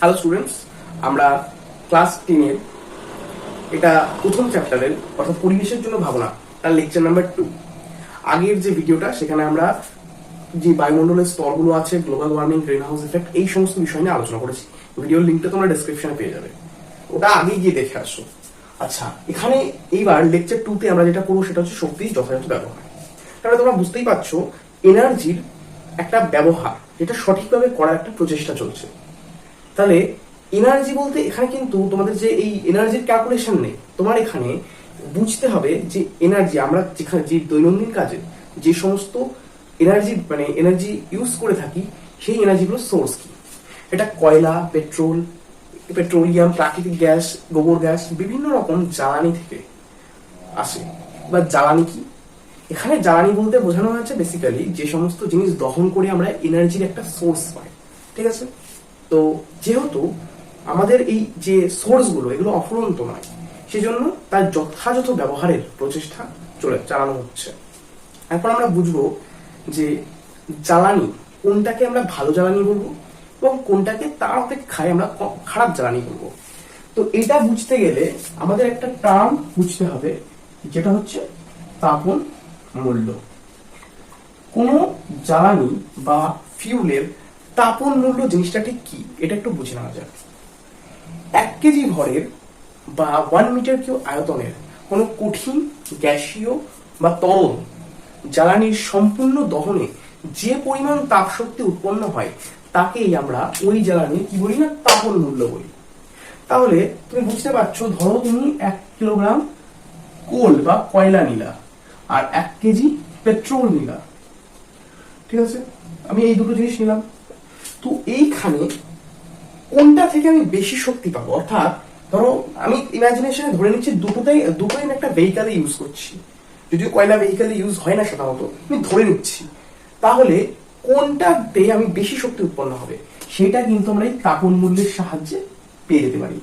Hello students আমরা class টেনের এটা প্রথম চ্যাপ্টারের অর্থাৎ পরিবেশের জন্য ভাবনা, তার লেকচার নাম্বার টু আগের যে ভিডিওটা সেখানে আমরা যে বায়ুমণ্ডলের স্তরগুলো আছে global warming green house effect এই সমস্ত বিষয় নিয়ে আলোচনা করেছি। ভিডিওর লিঙ্কটা তোমরা ডেসক্রিপশনে পেয়ে যাবে। ওটা আগে গিয়ে দেখে আসো। আচ্ছা এখানে এইবার লেকচার টুতে আমরা যেটা করব, সেটা হচ্ছে শক্তির যথাযথ ব্যবহার। তাহলে তোমরা বুঝতেই পারছ এনার্জির একটা ব্যবহার, যেটা সঠিকভাবে করার একটা প্রচেষ্টা চলছে। তাহলে এনার্জি বলতে এখানে কিন্তু তোমাদের যে এই এনার্জির ক্যালকুলেশন নেই, তোমার এখানে বুঝতে হবে যে এনার্জি আমরা যেখানে, যে দৈনন্দিন কাজে যে সমস্ত এনার্জি মানে এনার্জি ইউজ করে থাকি, সেই এনার্জিগুলোর সোর্স কি? এটা কয়লা পেট্রোল পেট্রোলিয়াম প্রাকৃতিক গ্যাস, গোবর গ্যাস, বিভিন্ন রকম জ্বালানি থেকে আসে। বা জ্বালানি কি? এখানে জ্বালানি বলতে বোঝানো হয়েছে বেসিক্যালি যে সমস্ত জিনিস দহন করে আমরা এনার্জির একটা সোর্স পাই। ঠিক আছে? তো যেহেতু আমাদের এই যে সোর্সগুলো এগুলো অফুরন্ত নয়, সেজন্য তার যথাযথ ব্যবহারের প্রচেষ্টা চলে, চালানো হচ্ছে। এখন আমরা বুঝব যে জ্বালানি, কোনটাকে আমরা ভালো জ্বালানি বলব এবং কোনটাকে তার অপেক্ষায় আমরা খারাপ জ্বালানি বলব। তো এটা বুঝতে গেলে আমাদের একটা টার্ম বুঝতে হবে, যেটা হচ্ছে তাপন মূল্য। কোনো জ্বালানি বা ফিউলের তাপন মূল্য জিনিসটা ঠিক কি? এটা একটু বুঝে নেওয়া যাক। এক কেজি ভরের বা ওয়ান মিটার কিউ আয়তনের কোনো কঠিন গ্যাসীয় বা তরল জ্বালানির সম্পূর্ণ দহনে যে পরিমাণ তাপশক্তি উৎপন্ন হয়, তাকেই আমরা ওই জ্বালানির কি বলি না, তাপন মূল্য বলি। তাহলে তুমি বুঝতে পারছ, ধরো তুমি এক কিলোগ্রাম কোল বা কয়লা নিলা আর এক কেজি পেট্রোল নিলা। ঠিক আছে? আমি এই দুটো জিনিস নিলাম। তো এইখানে কোনটা থেকে আমি বেশি শক্তি পাবো? অর্থাৎ ধরো, আমি ইমাজিনেশনে ধরে নিচ্ছি দুটোতেই, দুটোই আমি একটা ভেহিকালে ইউজ করছি। যদিও কয়লা ভেহিকালে ইউজ হয় না সাধারণত, আমি ধরে নিচ্ছি। তাহলে কোনটাতে আমি বেশি শক্তি উৎপন্ন হবে? সেটা কিন্তু আমরা এই তাপন মূল্যের সাহায্যে পেয়ে যেতে পারি।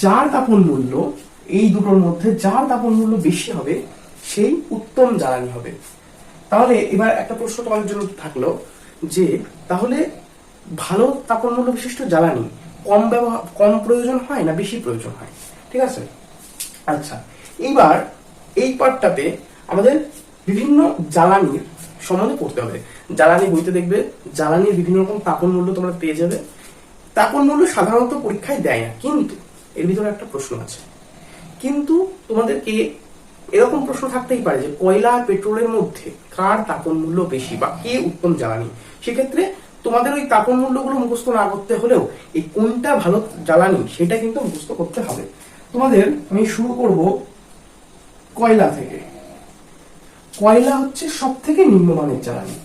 যার তাপন মূল্য, এই দুটোর মধ্যে যার তাপন মূল্য বেশি হবে, সেই উত্তম জ্বালানি হবে। তাহলে এবার একটা প্রশ্ন তোমাদের জন্য থাকল যে, তাহলে ভালো তাপন মূল্য বিশিষ্ট জ্বালানি কম ব্যবহার কম প্রয়োজন হয় না বেশি প্রয়োজন হয়। ঠিক আছে? আচ্ছা এইবার এই পার্টটাতে আমাদের বিভিন্ন জ্বালানির সম্বন্ধে পড়তে হবে। জ্বালানি বইতে দেখবে, জ্বালানির বিভিন্ন রকম তাপন মূল্য তোমরা পেয়ে যাবে। তাপন মূল্য সাধারণত পরীক্ষায় দেয় না, কিন্তু এর ভিতরে একটা প্রশ্ন আছে। কিন্তু তোমাদেরকে এরকম প্রশ্ন থাকতেই পারে যে কয়লা পেট্রোলের মধ্যে কার তাপন মূল্য বেশি বা কে উত্তম জ্বালানি? সেক্ষেত্রে তোমাদের ওই তাপন মূল্যগুলো মুখস্থ না করতে হলেও এই কোনটা ভালো জ্বালানি সেটা কিন্তু মুখস্থ করতে হবে। তোমাদের আমি শুরু করব কয়লা থেকে। কয়লা হচ্ছে সব থেকে নিম্নমানের জ্বালানি।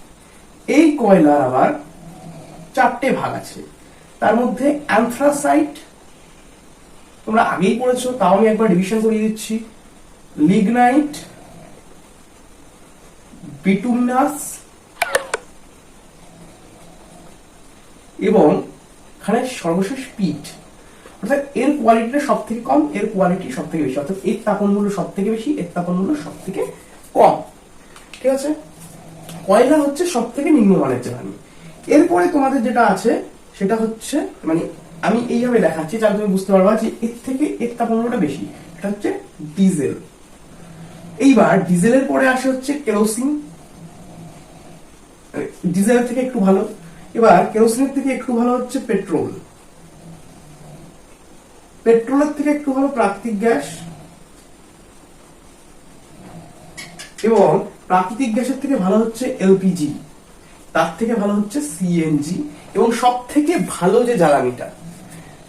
এই কয়লার আবার চারটে ভাগ আছে। তার মধ্যে অ্যান্থ্রাসাইট, তোমরা আগেই পড়েছো, তাও আমি একবার রিভিশন করিয়ে দিচ্ছি। লিগনাইট, বিটুমিনাস এবং এখানে সর্বশেষ পিট অর্থাৎ এর কোয়ালিটিটা সব থেকে কম, এর কোয়ালিটি সব থেকে বেশি, অর্থাৎ এর তাপন মূল্য সব থেকে বেশি, এর তাপন মূল্য সব থেকে কম। ঠিক আছে? কয়লা হচ্ছে সব থেকে নিম্নমানের জ্বালানি। এরপরে তোমাদের যেটা আছে, সেটা হচ্ছে মানে আমি এইভাবে দেখাচ্ছি যাতে তুমি বুঝতে পারবা যে এর থেকে এর তাপমাত্রাটা বেশি এটা হচ্ছে ডিজেল এইবার ডিজেলের পরে আসে হচ্ছে কেরোসিন ডিজেলের থেকে একটু ভালো। এবার কেরোসিনের থেকে একটু ভালো হচ্ছে পেট্রোল। পেট্রোলের থেকে একটু ভালো প্রাকৃতিক গ্যাস। এবং প্রাকৃতিক গ্যাসের থেকে ভালো হচ্ছে এলপিজি। তার থেকে ভালো হচ্ছে সিএনজি। এবং সব থেকে ভালো যে জ্বালানিটা,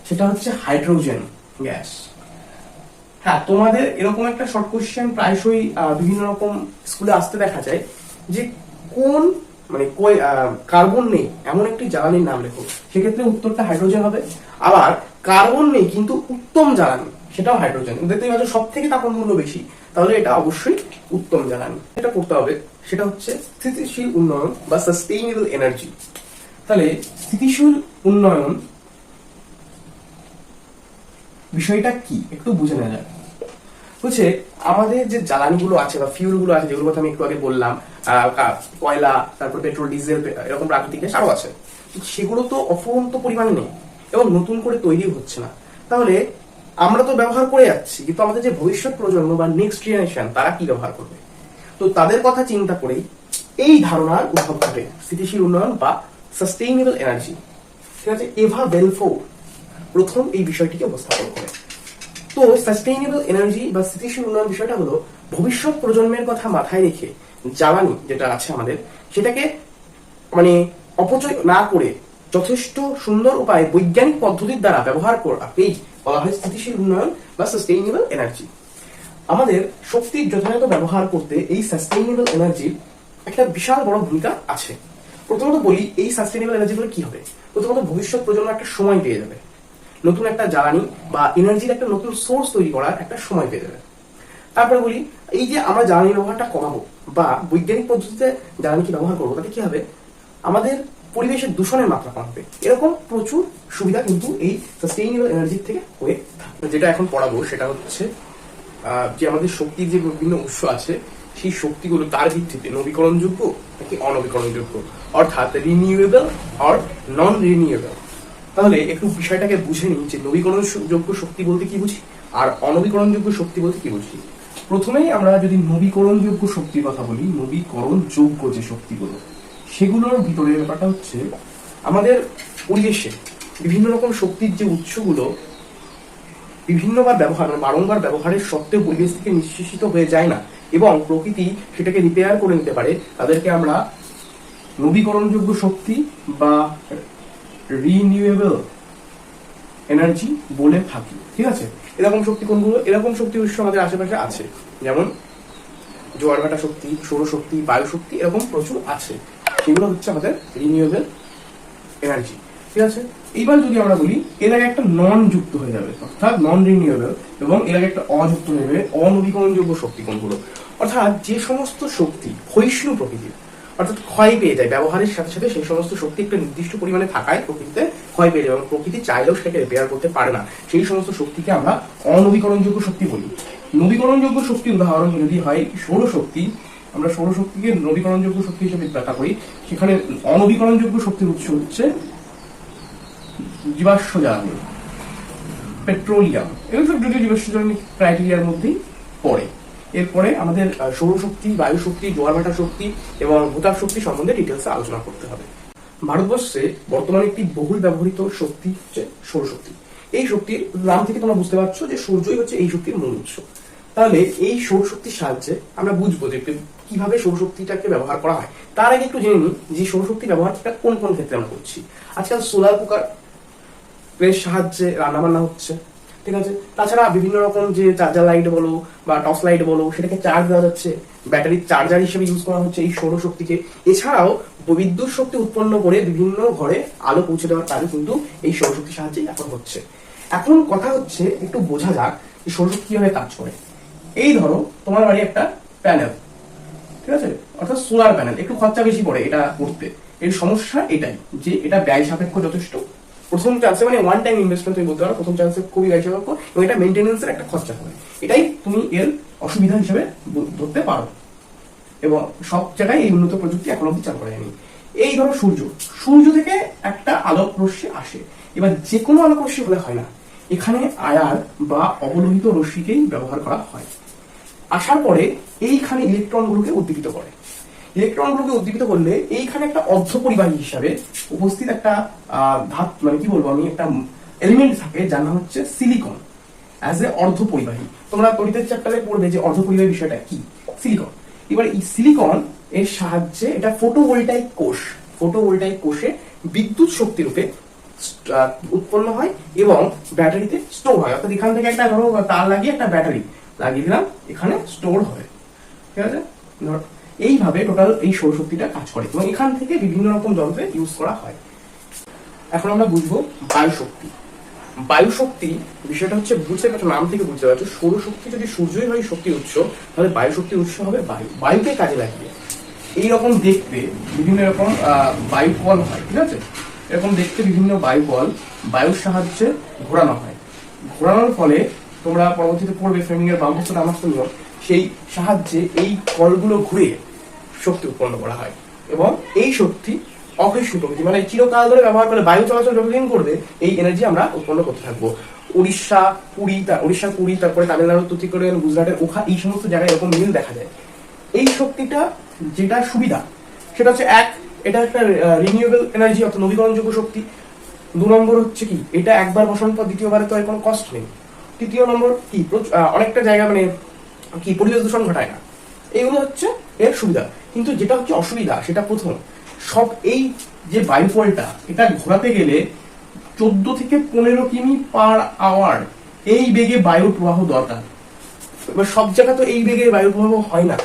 সেটা হচ্ছে হাইড্রোজেন গ্যাস। হ্যাঁ তোমাদের এরকম একটা শর্ট কোশ্চেন প্রায়শই বিভিন্ন রকম স্কুলে আসতে দেখা যায় যে কোন মানে কই- কার্বন নেই, এমন একটি জ্বালানির নাম লেখো। সেক্ষেত্রে উত্তরটা হাইড্রোজেন হবে। আবার কার্বন নেই, কিন্তু উত্তম জ্বালানি, সেটাও হাইড্রোজেন। দেখতেই পাচ্ছ সব থেকে তাপন মূল্য বেশি। তাহলে এটা অবশ্যই উত্তম জ্বালানি। এটা করতে হবে, সেটা হচ্ছে স্থিতিশীল উন্নয়ন বা সাস্টেইনেবল এনার্জি তাহলে স্থিতিশীল উন্নয়ন বিষয়টা কি? একটু বুঝে নেওয়া যাক। হচ্ছে আমাদের যে জ্বালানিগুলো আছে বা ফিউলগুলো আছে যেগুলো কথা আমি একটু আগে বললাম কয়লা, তারপর পেট্রোল ডিজেল এরকম প্রাকৃতিক গ্যাস আরও আছে। সেগুলো তো অফুরন্ত পরিমাণে নেই এবং নতুন করে তৈরি হচ্ছে না। তাহলে আমরা তো ব্যবহার করে যাচ্ছি, কিন্তু আমাদের যে ভবিষ্যৎ প্রজন্ম বা নেক্সট জেনারেশন তারা কি ব্যবহার করবে? তো তাদের কথা চিন্তা করেই এই ধারণার উদ্ভব ঘটে, স্থিতিশীল উন্নয়ন বা সাস্টেইনেবল এনার্জি ঠিক আছে? এভা বেলফোর প্রথম এই বিষয়টিকে উপস্থাপন করে তো সাস্টেইনেবল এনার্জি বা স্থিতিশীল উন্নয়ন বিষয়টা হলো ভবিষ্যৎ প্রজন্মের কথা মাথায় রেখে জ্বালানি যেটা আছে আমাদের, সেটাকে মানে অপচয় না করে যথেষ্ট সুন্দর উপায়ে বৈজ্ঞানিক পদ্ধতির দ্বারা ব্যবহার করাকেই বলা হয় স্থিতিশীল উন্নয়ন বা সাস্টেইনেবল এনার্জি আমাদের শক্তির যথাযথ ব্যবহার করতে এই সাস্টেইনেবল এনার্জির একটা বিশাল বড় ভূমিকা আছে। প্রথমত বলি, এই সাস্টেইনেবল এনার্জি গুলো কি হবে? প্রথমত ভবিষ্যৎ প্রজন্ম একটা সময় পেয়ে যাবে। নতুন একটা জ্বালানি বা এনার্জির একটা নতুন সোর্স তৈরি করার একটা সময় পেয়ে যাবে। তারপরে বলি, এই যে আমরা জ্বালানি ব্যবহারটা কমাবো বা বৈজ্ঞানিক পদ্ধতিতে জ্বালানিকে ব্যবহার করব, তাতে কি হবে? আমাদের পরিবেশের দূষণের মাত্রা কমবে। এরকম প্রচুর সুবিধা কিন্তু এই সাস্টেইনেবল এনার্জি থেকে হয়ে থাকে যেটা এখন পড়াবো সেটা হচ্ছে যে আমাদের শক্তির যে বিভিন্ন উৎস আছে, সেই শক্তিগুলো তার ভিত্তিতে নবীকরণযোগ্য নাকি অনবীকরণযোগ্য? অর্থাৎ রিনিউয়েবল আর নন রিনিউয়েবল তাহলে একটু বিষয়টাকে বুঝে নিই যে নবীকরণযোগ্য শক্তি বলতে কি বুঝি? আর অনবীকরণযোগ্য শক্তি বলতে কি বুঝি? প্রথমেই আমরা যদি নবীকরণযোগ্য শক্তির কথা বলি নবীকরণযোগ্য যে শক্তিগুলো, সেগুলোর ভিতরে ব্যাপারটা হচ্ছে আমাদের পরিবেশে বিভিন্ন রকম শক্তির যে উৎসগুলো বিভিন্নবার ব্যবহার, বারংবার ব্যবহারের সত্ত্বেও পরিবেশ থেকে নিঃশেষিত হয়ে যায় না এবং প্রকৃতি সেটাকে রিপেয়ার করে নিতে পারে। তাদেরকে আমরা নবীকরণযোগ্য শক্তি বা রিনিউয়েবল এনার্জি বলে থাকি, ঠিক আছে? এরকম শক্তি কোনগুলো? এরকম শক্তি উৎস আমাদের আশেপাশে আছে। যেমন জোয়ার ভাটা শক্তি সৌরশক্তি বায়ু শক্তি, এরকম প্রচুর আছে। সেগুলো হচ্ছে আমাদের রিনিউয়েবল এনার্জি ঠিক আছে? এইবার যদি আমরা বলি, এর আগে একটা নন যুক্ত হয়ে যাবে, অর্থাৎ নন রিনিউয়েবল এবং এর আগে একটা অযুক্ত হয়ে যাবে অনবীকরণযোগ্য শক্তি কোনগুলো? অর্থাৎ যে সমস্ত শক্তি, ক্ষয়িষ্ণু প্রকৃতির অর্থাৎ ক্ষয় পেয়ে যায় ব্যবহারের সাথে সাথে সেই সমস্ত শক্তি একটা নির্দিষ্ট পরিমাণে থাকায় প্রকৃতিতে ক্ষয় পেয়ে যায় এবং প্রকৃতি চাইলেও সেটাকে রিপেয়ার করতে পারে না। সেই সমস্ত শক্তিকে আমরা অনবীকরণযোগ্য শক্তি বলি। নবীকরণযোগ্য শক্তির উদাহরণ যদি হয় সৌরশক্তি আমরা সৌরশক্তিকে নবীকরণযোগ্য শক্তি হিসেবে ব্যাখ্যা করি। সেখানে অনবীকরণযোগ্য শক্তির উৎস হচ্ছে জীবাশ্ম জ্বালানি, পেট্রোলিয়াম। এগুলো সব যদিও জীবাশ্ম জ্বালানি ক্রাইটেরিয়ার মধ্যেই পড়ে। এরপরে আমাদের সৌরশক্তি বায়ু শক্তি জোয়ার শক্তি এবং ভূতাপ শক্তি সম্বন্ধে ডিটেলসে আলোচনা করতে হবে। ভারতবর্ষে বর্তমানে একটি বহুল ব্যবহৃত শক্তি হচ্ছে সৌরশক্তি। এই শক্তির নাম থেকে তোমরা বুঝতে পারছ যে সূর্যই হচ্ছে এই শক্তির মূল উৎস। তাহলে এই সৌরশক্তির সাহায্যে আমরা বুঝব যে কীভাবে সৌরশক্তিটাকে ব্যবহার করা হয়। তার আগে একটু জেনে নিই যে সৌরশক্তি ব্যবহারটা কোন কোন ক্ষেত্রে আমরা করছি। আজকাল সোলার কুকার সাহায্যে রান্না বান্না হচ্ছে। ঠিক আছে? তাছাড়া বিভিন্ন রকম যে চার্জার লাইট বলো বা টর্চ লাইট বলো, সেটাকে চার্জ দেওয়া যাচ্ছে। ব্যাটারির চার্জার হিসেবে ইউজ করা হচ্ছে এই সৌরশক্তিকে এছাড়াও বিদ্যুৎ শক্তি উৎপন্ন করে বিভিন্ন ঘরে আলো পৌঁছে দেওয়ার কাজে কিন্তু এই সৌরশক্তির সাহায্যে এখন হচ্ছে। এখন কথা হচ্ছে, একটু বোঝা যাক যে সৌরশক্তি কীভাবে কাজ করে। এই ধরো, তোমার বাড়ি একটা প্যানেল ঠিক আছে? অর্থাৎ সোলার প্যানেল একটু খরচা বেশি পড়ে এটা করতে। এর সমস্যা এটাই যে এটা ব্যয় সাপেক্ষ যথেষ্ট। প্রথম চান্সে মানে ওয়ান টাইম ইনভেস্টমেন্ট তুমি বলতে পারো, প্রথম চান্সে খুবই ব্যয় সাপেক্ষ এবং এটা মেনটেন্যান্সের একটা খরচা হবে এটাই তুমি এর অসুবিধা হিসেবে ধরতে পারো। এবং সব জায়গায় এই উন্নত প্রযুক্তি এখন অব্দি চালু করা যায়নি এই ধরো সূর্য। সূর্য থেকে একটা আলোক রশ্মি আসে। এবার যে কোনো আলোক রশ্মি হলে হয় না। এখানে আয়ার বা অবলোহিত রশ্মিকেই ব্যবহার করা হয়। আসার পরে এইখানে ইলেকট্রনগুলোকে উদ্দীপিত করে। ইলেকট্রনগুলোকে উদ্দীপিত করলে এইখানে একটা অর্ধ পরিবাহী হিসাবে উপস্থিত একটা ধাত মানে কি বলব আমি, একটা এলিমেন্ট থাকে, যার নাম হচ্ছে সিলিকন অ্যাজ এ অর্ধ পরিবাহী। তোমরা গণিতের চ্যাপ্টারে পড়বে যে অর্ধ পরিবাহী বিষয়টা কি? সিলিকন এবার এই সিলিকন এর সাহায্যে এটা ফটোভোল্টাইক কোষ ফটোভোল্টাইক কোষে বিদ্যুৎ শক্তি রূপে উৎপন্ন হয় এবং ব্যাটারিতে স্টোর হয়। অর্থাৎ এখান থেকে একটা ধরো তার লাগিয়ে একটা ব্যাটারি লাগিয়ে দিলাম, এখানে স্টোর হয়। ঠিক আছে? এইভাবে টোটাল এই সৌরশক্তিটা কাজ করে এবং এখান থেকে বিভিন্ন রকম যন্ত্রে ইউজ করা হয়। এখন আমরা বুঝব বায়ু শক্তি বায়ু শক্তি বিষয়টা হচ্ছে বুঝতে পারছ, নাম থেকে বুঝতে পারছ সৌরশক্তি যদি সূর্যই হয় শক্তি উৎস, তাহলে বায়ু শক্তি উৎস হবে বায়ু। বায়ুকে কাজে লাগিয়ে। এইরকম দেখতে বিভিন্ন রকম বায়ু কল হয়, ঠিক আছে? এরকম দেখতে বিভিন্ন বায়ু কল বায়ুর সাহায্যে ঘোরানো হয়। ঘোরানোর ফলে তোমরা পরবর্তীতে পড়বে ফ্রেমিং এর বামহস্ত ডানহস্ত সেই সাহায্যে এই কলগুলো ঘুরে শক্তি উৎপন্ন করা হয়। এবং এই শক্তি অক্ষয় প্রকৃতি মানে চিরকাল ধরে ব্যবহার করে বায়ু চলাচল যতদিন করবে, এই এনার্জি আমরা উৎপন্ন করতে থাকব। উড়িষ্যা, পুরী তা- উড়িষ্যা পুরী, তারপরে তামিলনাড়ু তুতিকোরিয়ান গুজরাটের ওখা, এই সমস্ত জায়গায় এরকম মিল দেখা যায়। এই শক্তিটা যেটা সুবিধা, সেটা হচ্ছে এক, এটা একটা রিনিউয়েবল এনার্জি অর্থাৎ নবীকরণযোগ্য শক্তি। দু নম্বর হচ্ছে কি, এটা একবার বসানোর পর দ্বিতীয়বারে তো আর কোনো কষ্ট নেই। তৃতীয় নম্বর কি অনেকটা জায়গা মানে কি, পরিবেশ দূষণ ঘটায় না। এগুলো হচ্ছে এর সুবিধা। কিন্তু যেটা হচ্ছে অসুবিধা, সেটা প্রথম, সব এই যে বায়ুফলটা, এটা ঘোরাতে গেলে চোদ্দ থেকে পনেরো কিমি পার আওয়ার এই বেগে বায়ু প্রবাহ দরকার। এবার সব জায়গা তো এই বেগে বায়ু প্রবাহ হয় না।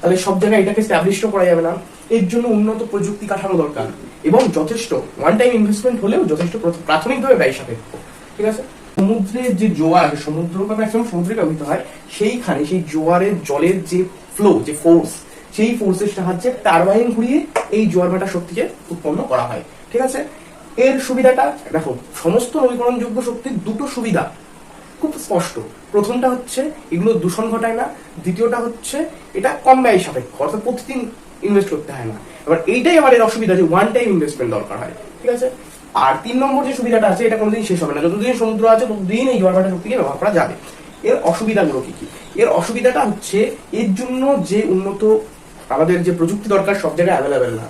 তাহলে সব জায়গায় এটাকে স্ট্যাবলিশ করা যাবে না। এর জন্য উন্নত প্রযুক্তি কাঠামো দরকার এবং যথেষ্ট ওয়ান টাইম ইনভেস্টমেন্ট হলেও যথেষ্ট প্র- প্রাথমিকভাবে ব্যয় সাপেক্ষ। ঠিক আছে? সমুদ্রের যে জোয়ার, সমুদ্র বা ম্যাক্সিমাম সমুদ্রে ব্যবহৃত হয়, সেইখানে সেই জোয়ারের জলের যে ফ্লো যে ফোর্স সেই ফোর্সের সাহায্যে টারবাইন ঘুরিয়ে এই জোয়ার ভাটা শক্তিকে উৎপন্ন করা হয়। ঠিক আছে? এর সুবিধাটা, দেখো, সমস্ত নবীকরণযোগ্য শক্তির দুটো সুবিধা। খুব স্পষ্ট। প্রথমটা হচ্ছে, এগুলো দূষণ ঘটায় না। দ্বিতীয়টা হচ্ছে, এটা কম ব্যয় সাপেক্ষ। অর্থাৎ প্রতিদিন ইনভেস্ট করতে হয় না। এবার এইটাই আবার এর অসুবিধা যে ওয়ান টাইম ইনভেস্টমেন্ট দরকার হয়। ঠিক আছে? আর তিন নম্বর যে সুবিধাটা আছে, এটা কোনোদিন শেষ হবে না। যতদিন সমুদ্র আছে, ততদিন এই জোয়ার ভাটা শক্তিকে ব্যবহার করা যাবে। এর অসুবিধাগুলো কি কি? এর অসুবিধাটা হচ্ছে, এর জন্য যে উন্নত আমাদের যে প্রযুক্তি দরকার সব জায়গায় অ্যাভেলেবেল না।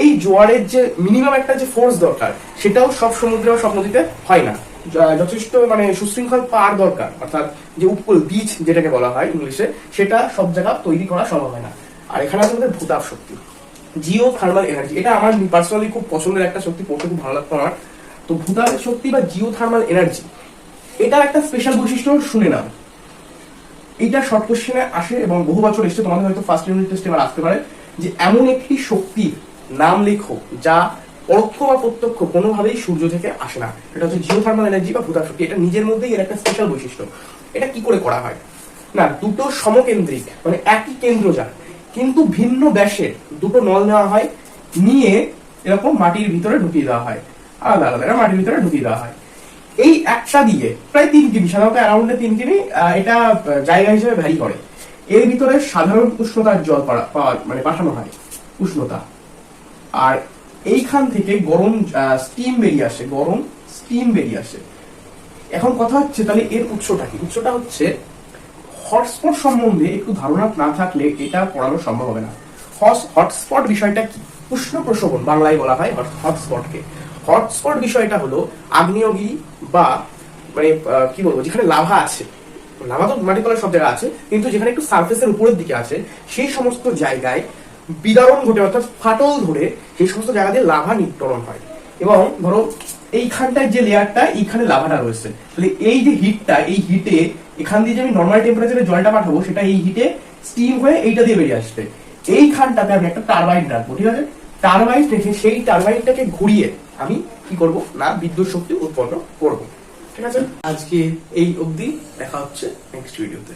এই জোয়ারের যে মিনিমাম একটা যে ফোর্স দরকার, সেটাও সব সমুদ্রে বা সব নদীতে হয় না। যথেষ্ট মানে সুশৃঙ্খল পার দরকার, অর্থাৎ যে উপকূল বিচ যেটাকে বলা হয় ইংলিশে, সেটা সব জায়গা তৈরি করা সম্ভব হয় না। আর এখানে আছে আমাদের ভূতাপ শক্তি জিও থার্মাল এনার্জি এটা আমার পার্সোনালি খুব পছন্দের একটা শক্তি, পড়তে খুব ভালো লাগতো আমার। তো ভূতাপ শক্তি বা জিও থার্মাল এনার্জি এটার একটা স্পেশাল বৈশিষ্ট্য শুনে নাও। এইটা শর্ট কোশ্চেনে আসে এবং বহু বছর এসে তোমাদের হয়তো ফার্স্ট ইউনিট টেস্টে এবার আসতে পারে, যে এমন একটি শক্তির নাম লেখো যা পরোক্ষ বা প্রত্যক্ষ কোনোভাবেই সূর্য থেকে আসে না। এটা হচ্ছে জিও থার্মাল এনার্জি বা ভূতাপ শক্তি। এটা নিজের মধ্যেই এর একটা স্পেশাল বৈশিষ্ট্য। এটা কি করে করা হয়? না, দুটো সমকেন্দ্রিক মানে একই কেন্দ্র যার, কিন্তু ভিন্ন ব্যাসের দুটো নল নেওয়া হয়, নিয়ে এরকম মাটির ভিতরে ঢুকিয়ে দেওয়া হয়। আলাদা আলাদা মাটির ভিতরে ঢুকিয়ে দেওয়া হয়। এই একটা দিয়ে, প্রায় তিন কিমি, সাধারণত অ্যারাউন্ডে তিন কিমি এটা জায়গা হিসেবে ভ্যারি করে। এর ভিতরে সাধারণ উষ্ণতার জল পাওয়া মানে পাঠানো হয়, উষ্ণতা। আর এইখান থেকে গরম স্টিম বেরিয়ে আসে, গরম স্টিম বেরিয়ে আসে। এখন কথা হচ্ছে, তাহলে এর উৎসটা কি? উৎসটা হচ্ছে হটস্পট সম্বন্ধে একটু ধারণা না থাকলে এটা পড়ানো সম্ভব হবে না। হটস্পট বিষয়টা কি? উষ্ণ প্রশোভন, বাংলায় বলা হয় হটস্পটকে হটস্পট বিষয়টা হলো আগ্নেয়গিরি বা মানে কি বলব, যেখানে লাভা আছে। লাভা তো মাটি তলায় সব জায়গায় আছে, কিন্তু যেখানে একটু সার্ফেসের উপরের দিকে আছে, সেই সমস্ত জায়গায় বিদারণ ঘটে, অর্থাৎ ফাটল ধরে সেই সমস্ত জায়গা দিয়ে লাভা নির্তরণ হয়। এবং ধরো, এইখানটায় যে লেয়ারটা এইখানে লাভাটা রয়েছে। তাহলে এই যে হিটটা এই হিটে এখান দিয়ে যে আমি নর্মাল টেম্পারেচারে জলটা পাঠাবো, সেটা এই হিটে স্টিম হয়ে এইটা দিয়ে বেরিয়ে আসবে। এইখানটাতে আমি একটা টারবাইন রাখব, ঠিক আছে? টারবাইন রেখে সেই টারবাইনটাকে ঘুরিয়ে আমি কি করব? না বিদ্যুৎ শক্তি উৎপন্ন করব। ঠিক আছে? আজকে এই অবধি দেখা হচ্ছে নেক্সট ভিডিওতে